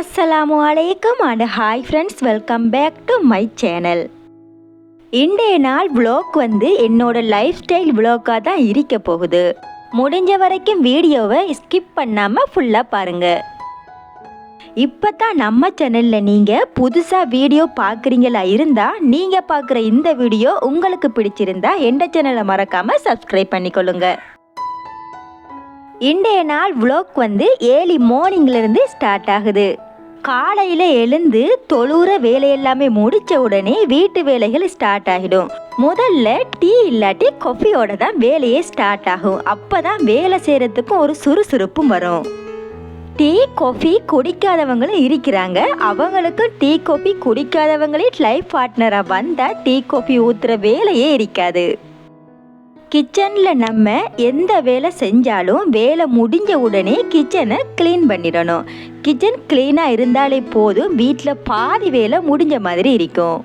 அஸ்ஸலாமு அலைக்கும் and hi friends welcome back to my channel இன்றைய நாள் விளாக் வந்து என்னோட லைஃப் ஸ்டைல் விளாக்காக தான் இருக்க போகுது. முடிஞ்ச வரைக்கும் வீடியோவை ஸ்கிப் பண்ணாமல் ஃபுல்லாக பாருங்கள் இப்போ தான் நம்ம சேனலில் நீங்கள் புதுசாக வீடியோ பார்க்குறீங்களா இருந்தால் நீங்கள் பார்க்குற இந்த வீடியோ உங்களுக்கு பிடிச்சிருந்தா எந்த சேனலை மறக்காமல் சப்ஸ்கிரைப் பண்ணிக்கொள்ளுங்க. இன்றைய நாள் vlog வந்து ஏர்லி மார்னிங்லேருந்து ஸ்டார்ட் ஆகுது. காலையில் எழுந்து தொழுற வேலையெல்லாமே முடித்த உடனே வீட்டு வேலைகள் ஸ்டார்ட் ஆகிடும். முதல்ல டீ இல்லாட்டி காஃபியோட தான் வேலையே ஸ்டார்ட் ஆகும். அப்போ தான் வேலை செய்கிறதுக்கும் ஒரு சுறுசுறுப்பும் வரும். டீ காஃபி குடிக்காதவங்களும் இருக்கிறாங்க. அவங்களுக்கு டீ காஃபி குடிக்காதவங்களே லைஃப் பார்ட்னராக வந்தால் டீ காஃபி ஊற்றுற வேலையே இருக்காது. கிச்சனில் நம்ம எந்த வேலை செஞ்சாலும் வேலை முடிஞ்ச உடனே கிச்சனை க்ளீன் பண்ணிடணும். கிச்சன் க்ளீனாக இருந்தாலே போதும் வீட்டில் பாதி வேலை முடிஞ்ச மாதிரி இருக்கும்.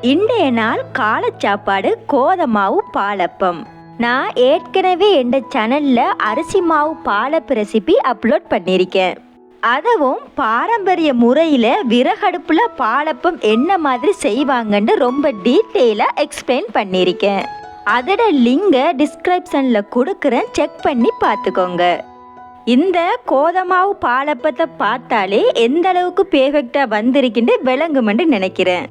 இன்றைய நாள் காலை சாப்பாடு கோதமாவு பாலப்பம். நான் ஏற்கனவே என் சேனலில் அரிசி மாவு பாலப்பு ரெசிபி அப்லோட் பண்ணியிருக்கேன். அதுவும் பாரம்பரிய முறையில் விறகடுப்பில் பாலப்பம் என்ன மாதிரி செய்வாங்கன்னு ரொம்ப டீட்டெயிலாக எக்ஸ்பிளைன் பண்ணியிருக்கேன். அதோட லிங்கை டிஸ்கிரிப்ஷனில் கொடுக்குறேன். செக் பண்ணி பார்த்துக்கோங்க. இந்த கோதமாவு பாலப்பத்தை பார்த்தாலே எந்த அளவுக்கு பேர்ஃபெக்டாக வந்திருக்குன்னு விளங்குமென்று நினைக்கிறேன்.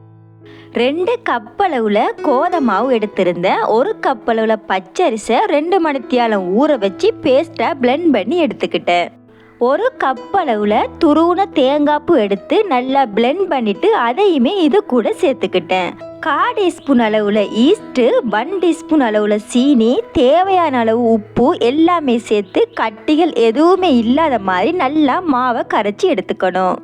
ரெண்டு கப்பளவில் கோதமாவு எடுத்திருந்தேன் ஒரு கப்பளவில் பச்சரிசை ரெண்டு மணித்தியாலம் ஊற வச்சு பேஸ்ட்டாக பிளெண்ட் பண்ணி எடுத்துக்கிட்டேன். ஒரு கப் அளவில் துருவுன தேங்காய்ப்பு எடுத்து நல்லா பிளெண்ட் பண்ணிட்டு அதையுமே இது கூட சேர்த்துக்கிட்டேன். கா டீஸ்பூன் அளவில் ஈஸ்ட்டு ஒன் டீஸ்பூன் அளவில் சீனி தேவையான அளவு உப்பு எல்லாமே சேர்த்து கட்டிகள் எதுவுமே இல்லாத மாதிரி நல்லா மாவை கரைச்சி எடுத்துக்கணும்.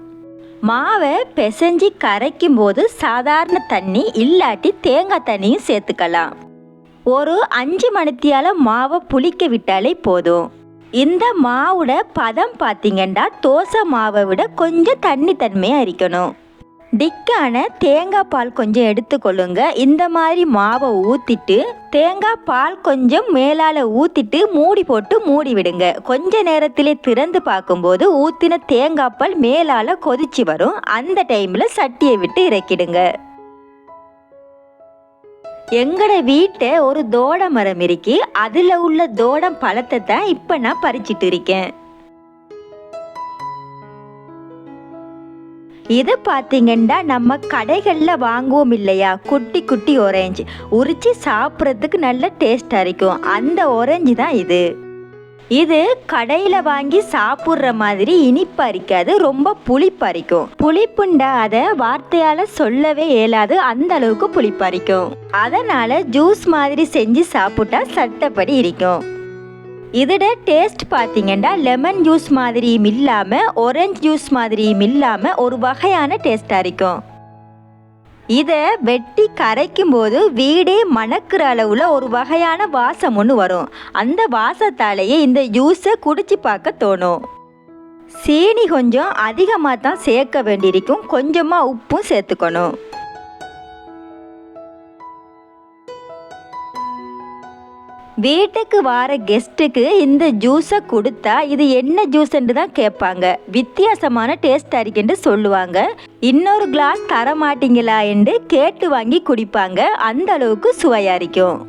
மாவை பிசைஞ்சு கரைக்கும் போது சாதாரண தண்ணி இல்லாட்டி தேங்காய் தண்ணியும் சேர்த்துக்கலாம். ஒரு அஞ்சு மணித்தியால மாவை புளிக்க விட்டாலே போதும். இந்த மாவோட பதம் பார்த்தீங்கன்னா தோசை மாவை விட கொஞ்சம் தண்ணி தன்மையாக இருக்கணும் டிக்கான தேங்காய் பால் கொஞ்சம் எடுத்துக்கொள்ளுங்க. இந்த மாதிரி மாவை ஊற்றிட்டு தேங்காய் பால் கொஞ்சம் மேலால் ஊற்றிட்டு மூடி போட்டு மூடி விடுங்க. கொஞ்ச நேரத்திலே திறந்து பார்க்கும்போது ஊற்றின தேங்காய் பால் மேலால் கொதிச்சு வரும். அந்த டைமில் சட்டியை விட்டு இறக்கிடுங்க. எங்கட வீட்டை ஒரு தோட மரம் இருக்கு. அதில் உள்ள தோடம் பழத்தை தான் இப்போ நான் பறிச்சிட்டு இருக்கேன். இது பார்த்தீங்கன்னா நம்ம கடைகளில் வாங்குவோம் இல்லையா? குட்டி குட்டி orange உரிச்சு சாப்பிட்றதுக்கு நல்ல டேஸ்ட்டாக இருக்கும். அந்த orange தான் இது. இது கடையில் வாங்கி சாப்பிட்ற மாதிரி இனிப்பு அரிக்காது ரொம்ப புளிப்பா புளிப்புண்டா அதை வார்த்தையால் சொல்லவே இயலாது அந்த அளவுக்கு புளிப்பா இருக்கும் அதனால் ஜூஸ் மாதிரி செஞ்சு சாப்பிட்டா சட்டப்படி இருக்கும். இதோட டேஸ்ட் பார்த்தீங்கன்னா லெமன் ஜூஸ் மாதிரியும் இல்லாமல் orange ஜூஸ் மாதிரியும் இல்லாமல் ஒரு வகையான டேஸ்ட்டாக இருக்கும். இதை வெட்டி கரைக்கும் போது வீடே மணக்கிற அளவில் ஒரு வகையான வாசம் ஒன்று வரும். அந்த வாசத்தாலேயே இந்த ஜூஸை குடிச்சு பார்க்க தோணும். சீனி கொஞ்சம் அதிகமாக தான் சேர்க்க வேண்டியிருக்கும். கொஞ்சமாக உப்பும் சேர்த்துக்கணும். வீட்டுக்கு வர கெஸ்ட்டுக்கு இந்த ஜூஸை கொடுத்தா இது என்ன ஜூஸ்ன்னு தான் கேட்பாங்க. வித்தியாசமான டேஸ்ட் இருக்குன்னு சொல்லுவாங்க. இன்னொரு கிளாஸ் தர மாட்டீங்களா என்று கேட்டு வாங்கி குடிப்பாங்க. அந்த அளவுக்கு சுவையாக இருக்கும்.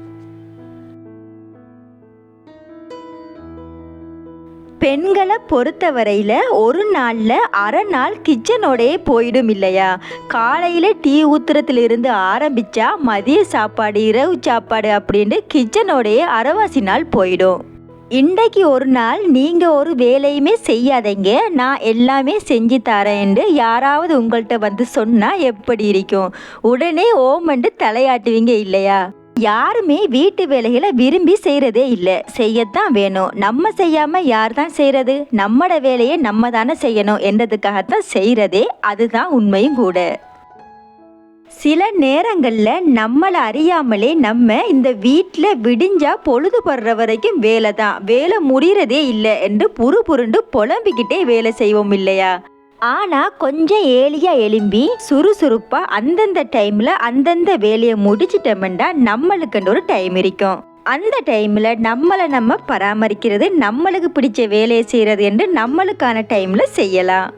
பெண்களை பொறுத்தவரையில் ஒரு நாளில் அரை நாள் கிச்சனோடையே போயிடும் இல்லையா காலையில் டீ ஊத்துறதுலேருந்து ஆரம்பித்தா மதிய சாப்பாடு இரவு சாப்பாடு அப்படின்னு கிச்சனோடையே அரைவாசி நாள் போயிடும். இன்றைக்கு ஒரு நாள் நீங்கள் ஒரு வேலையுமே செய்யாதீங்க. நான் எல்லாமே செஞ்சு தரேன்ட்டு யாராவது உங்கள்கிட்ட வந்து சொன்னால் எப்படி இருக்கும்? உடனே ஓமண்டு தலையாட்டுவீங்க இல்லையா? யாருமே வீட்டு வேலைகளை விரும்பி செய்கிறதே இல்லை. செய்யத்தான் வேணும். நம்ம செய்யாமல் யார் தான் செய்கிறது நம்மட வேலையை நம்ம தானே செய்யணும் என்றதுக்காகத்தான் செய்கிறதே அதுதான் உண்மையும் கூட. சில நேரங்களில் நம்மளை அறியாமலே நம்ம இந்த வீட்டில் விடிஞ்சா பொழுது படுற வரைக்கும் வேலை தான் வேலை முடிகிறதே இல்லை என்று புரு புருண்டு புலம்பிக்கிட்டே வேலை செய்வோம் இல்லையா? ஆனால் கொஞ்சம் ஏலியாக எலும்பி சுறுசுறுப்பாக அந்தந்த டைமில் அந்தந்த வேலையை முடிச்சிட்டோம்னா நம்மளுக்குன்னு ஒரு டைம் இருக்கும். அந்த டைமில் நம்மளை நம்ம பராமரிக்கிறது நம்மளுக்கு பிடிச்ச வேலையை செய்கிறது என்று நம்மளுக்கான டைமில் செய்யலாம்.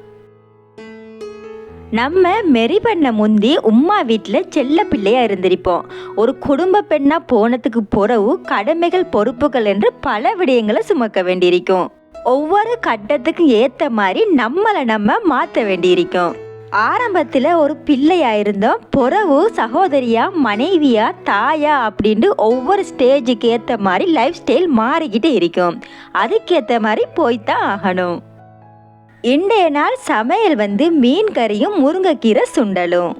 நம்ம மெரி பண்ண முந்தி உம்மா வீட்டில் செல்ல பிள்ளையாக இருந்திருப்போம். ஒரு குடும்ப பெண்ணாக போனதுக்கு பிறகு கடமைகள் பொறுப்புகள் என்று பல விடயங்களை சுமக்க வேண்டியிருக்கும். ஒவ்வொரு கட்டத்துக்கும் ஏற்ற மாதிரி நம்மளை நம்ம மாற்ற வேண்டியிருக்கும். ஆரம்பத்தில் ஒரு பிள்ளையா இருந்தோம். பொறவு சகோதரியா மனைவியா தாயா அப்படின்ட்டு ஒவ்வொரு ஸ்டேஜுக்கு ஏற்ற மாதிரி லைஃப் ஸ்டைல் மாறிக்கிட்டே இருக்கும். அதுக்கேற்ற மாதிரி போய்த்தான் ஆகணும். இன்றைய நாள் சமையல் வந்து மீன் கறியும் முருங்கைக்கீரை சுண்டலும்.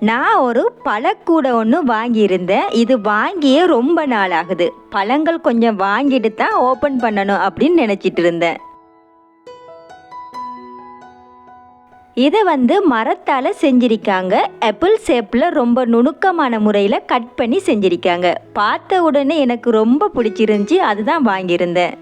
நான் ஒரு பழக்கூடை ஒன்று வாங்கியிருந்தேன். இது வாங்கியே ரொம்ப நாள் ஆகுது பழங்கள் கொஞ்சம் வாங்கிட்டு தான் ஓப்பன் பண்ணணும் அப்படின்னு நினச்சிட்டு இருந்தேன். இதை வந்து மரத்தால் செஞ்சிருக்காங்க. ஆப்பிள் ஷேப்பில் ரொம்ப நுணுக்கமான முறையில் கட் பண்ணி செஞ்சிருக்காங்க. பார்த்த உடனே எனக்கு ரொம்ப பிடிச்சிருந்துச்சி. அதுதான் வாங்கியிருந்தேன்.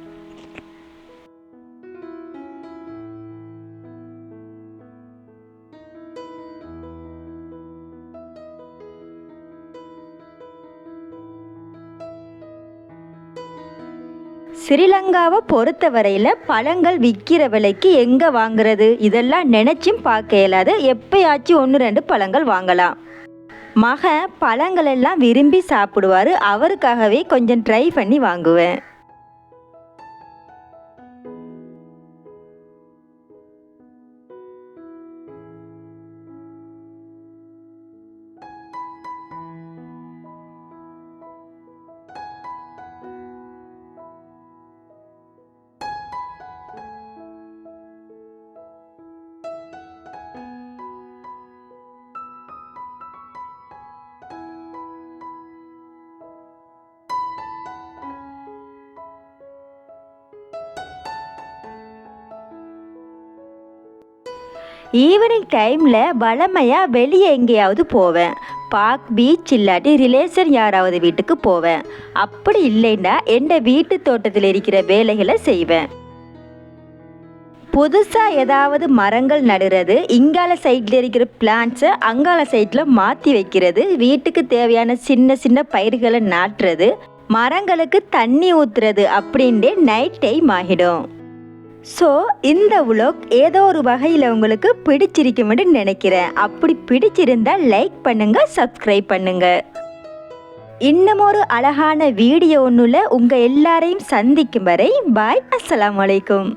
ஸ்ரீலங்காவை பொறுத்தவரையில் பழங்கள் விற்கிற விலைக்கு எங்கே வாங்குறது? இதெல்லாம் நினச்சும் பார்க்க இயலாது. எப்பயாச்சும் ஒன்று ரெண்டு பழங்கள் வாங்கலாம். மகன் பழங்கள் எல்லாம் விரும்பி சாப்பிடுவார். அவருக்காகவே கொஞ்சம் ட்ரை பண்ணி வாங்குவேன். ஈவினிங் டைமில் வளமையாக வெளியே எங்கேயாவது போவேன். பார்க் பீச் இல்லாட்டி ரிலேஷன் யாராவது வீட்டுக்கு போவேன். அப்படி இல்லைன்னா என் வீட்டு தோட்டத்தில் இருக்கிற வேலைகளை செய்வேன். புதுசாக ஏதாவது மரங்கள் நடுறது இங்கால சைடில் இருக்கிற பிளான்ட்ஸை அங்கால சைட்டில் மாற்றி வைக்கிறது வீட்டுக்கு தேவையான சின்ன சின்ன பயிர்களை நாட்டுறது மரங்களுக்கு தண்ணி ஊற்றுறது அப்படின்ட்டு நைட் டைம் ஆகிடும். ஸோ இந்த உலோக் ஏதோ ஒரு வகையில் உங்களுக்கு பிடிச்சிருக்கும்னு நினைக்கிறேன். அப்படி பிடிச்சிருந்தா லைக் பண்ணுங்க சப்ஸ்கிரைப் பண்ணுங்க. இன்னமொரு ஒரு அழகான வீடியோ ஒன்றுல உங்கள் எல்லாரையும் சந்திக்கும் வரை பாய் அஸ்லாம் வலைக்கும்